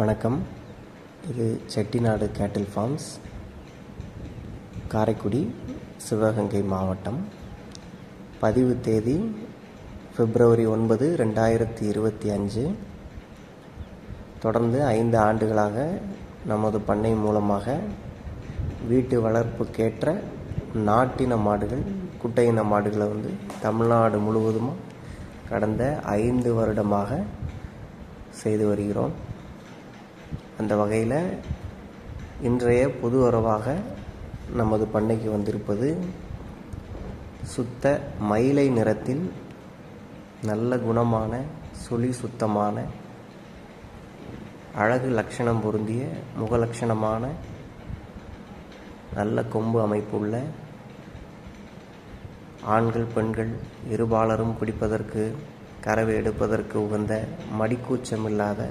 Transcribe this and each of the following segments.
வணக்கம். இது செட்டிநாடு கேட்டில் ஃபார்ம்ஸ் காரைக்குடி சிவகங்கை மாவட்டம். பதிவு தேதி பிப்ரவரி ஒன்பது ரெண்டாயிரத்தி இருபத்தி அஞ்சு. தொடர்ந்து ஐந்து ஆண்டுகளாக நமது பண்ணை மூலமாக வீட்டு வளர்ப்புக்கேற்ற நாட்டின மாடுகள் குட்டையின மாடுகளை வந்து தமிழ்நாடு முழுவதும் கடந்த ஐந்து வருடமாக செய்து வருகிறோம். அந்த வகையில் இன்றைய பொது உறவாக நமது பண்ணைக்கு வந்திருப்பது சுத்த மயிலை நிறத்தில் நல்ல குணமான சுழி சுத்தமான அழகு லட்சணம் பொருந்திய முகலட்சணமான நல்ல கொம்பு அமைப்புள்ள ஆண்கள் பெண்கள் இருபாலரும் குடிப்பதற்கு கறவை எடுப்பதற்கு உகந்த மடிக்கூச்சமில்லாத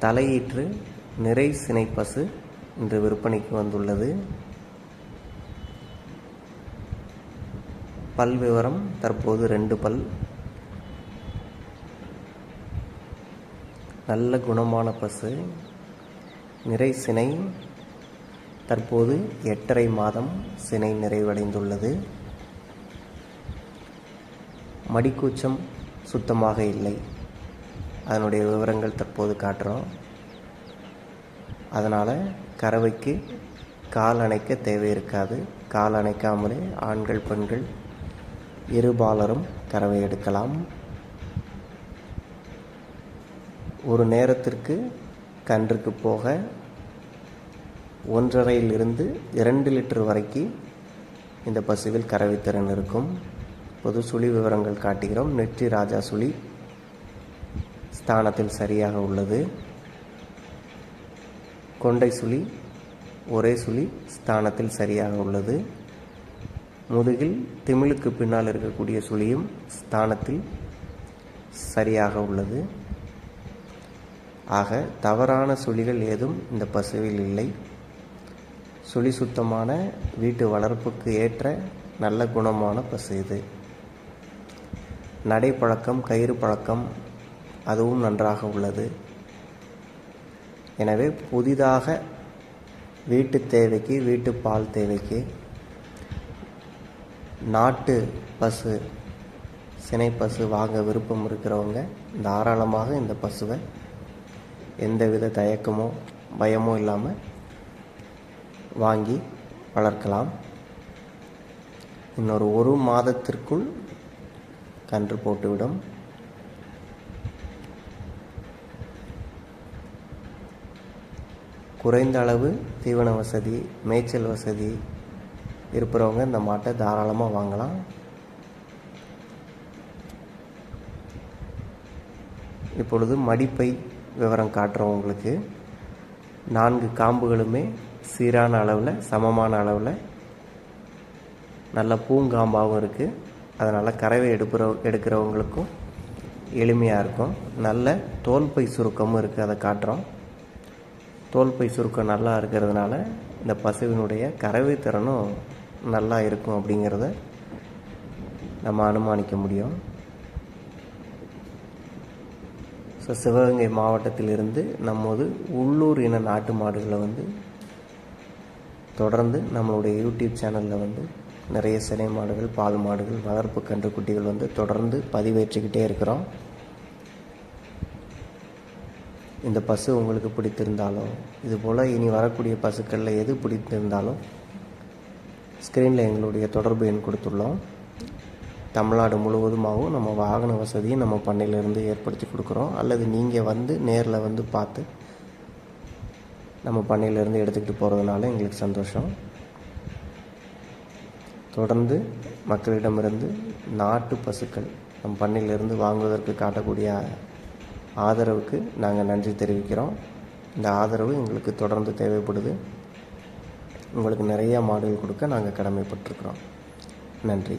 தலையீற்று நிறை சினைப்பசு இன்று விற்பனைக்கு வந்துள்ளது. பல் விவரம் தற்போது ரெண்டு பல். நல்ல குணமான பசு. நிறை சினை தற்போது எட்டரை மாதம் சினை நிறைவடைந்துள்ளது. மடிக்கூச்சம் சுத்தமாக இல்லை. அதனுடைய விவரங்கள் தற்போது காட்டுறோம். அதனால் கறவைக்கு கால் அணைக்க தேவை இருக்காது. கால் அணைக்காமலே ஆண்கள் பெண்கள் இருபாலரும் கறவை எடுக்கலாம். ஒரு நேரத்திற்கு கன்றுக்கு போக ஒன்றரையிலிருந்து இரண்டு லிட்டர் வரைக்கும் இந்த பசுவில் கறவைத்திறன் இருக்கும். பொது சுழி விவரங்கள் காட்டுகிறோம். நெற்றி ராஜா சுழி ஸ்தானத்தில் சரியாக உள்ளது. கொண்டை சுழி ஒரே சுழி ஸ்தானத்தில் சரியாக உள்ளது. முதுகில் திமிழுக்கு பின்னால் இருக்கக்கூடிய சுழியும் ஸ்தானத்தில் சரியாக உள்ளது. ஆக தவறான சுழிகள் ஏதும் இந்த பசுவில் இல்லை. சுழி சுத்தமான வீட்டு வளர்ப்புக்கு ஏற்ற நல்ல குணமான பசு இது. நடைப்பழக்கம் கயிறு பழக்கம் அதுவும் நன்றாக உள்ளது. எனவே புதிதாக வீட்டு தேவைக்கு வீட்டு பால் தேவைக்கு நாட்டு பசு சினை பசு வாங்க விருப்பம் இருக்கிறவங்க தாராளமாக இந்த பசுவை எந்தவித தயக்கமோ பயமோ இல்லாமல் வாங்கி வளர்க்கலாம். இன்னொரு ஒரு மாதத்திற்குள் கன்று போட்டுவிடும். குறைந்த அளவு தீவன வசதி மேய்ச்சல் வசதி இருப்பவங்க இந்த மாட்டை தாராளமாக வாங்கலாம். இப்பொழுது மடிப்பை விவரம் காட்டுறோம் உங்களுக்கு. நான்கு காம்புகளுமே சீரான அளவில் சமமான அளவில் நல்ல பூங்காம்பாகவும் இருக்குது அதனால் கறவை எடுப்புற எடுக்கிறவங்களுக்கும் எளிமையாக இருக்கும். நல்ல தோல்பை சுருக்கமும் இருக்குது அதை காட்டுறோம். தோல்பை சுருக்கம் நல்லா இருக்கிறதுனால இந்த பசுவினுடைய கறவை திறனும் நல்லா இருக்கும் அப்படிங்கிறத நம்ம அனுமானிக்க முடியும். ஸோ சிவகங்கை மாவட்டத்திலிருந்து நம்மது உள்ளூர் இன நாட்டு மாடுகளை வந்து தொடர்ந்து நம்மளுடைய யூடியூப் சேனலில் வந்து நிறைய சினை மாடுகள் பால் மாடுகள் வளர்ப்பு கன்று குட்டிகள் வந்து தொடர்ந்து பதிவேற்றிக்கிட்டே இருக்கிறோம். இந்த பசு உங்களுக்கு பிடித்திருந்தாலும் இதுபோல் இனி வரக்கூடிய பசுக்களில் எது பிடித்திருந்தாலும் ஸ்க்ரீனில் எங்களுடைய தொடர்பு எண் கொடுத்துள்ளோம். தமிழ்நாடு முழுவதுமாகவும் நம்ம வாகன வசதியை நம்ம பண்ணையிலேருந்து ஏற்படுத்தி கொடுக்குறோம். அல்லது நீங்கள் வந்து நேரில் வந்து பார்த்து நம்ம பண்ணையிலேருந்து எடுத்துக்கிட்டு போகிறதுனால எங்களுக்கு சந்தோஷம். தொடர்ந்து மக்களிடமிருந்து நாட்டு பசுக்கள் நம் பண்ணையிலிருந்து வாங்குவதற்கு காட்டக்கூடிய ஆதரவுக்கு நாங்கள் நன்றி தெரிவிக்கிறோம். இந்த ஆதரவு எங்களுக்கு தொடர்ந்து தேவைப்படுது. உங்களுக்கு நிறையா மாடல் கொடுக்க நாங்கள் கடமைப்பட்டிருக்கிறோம். நன்றி.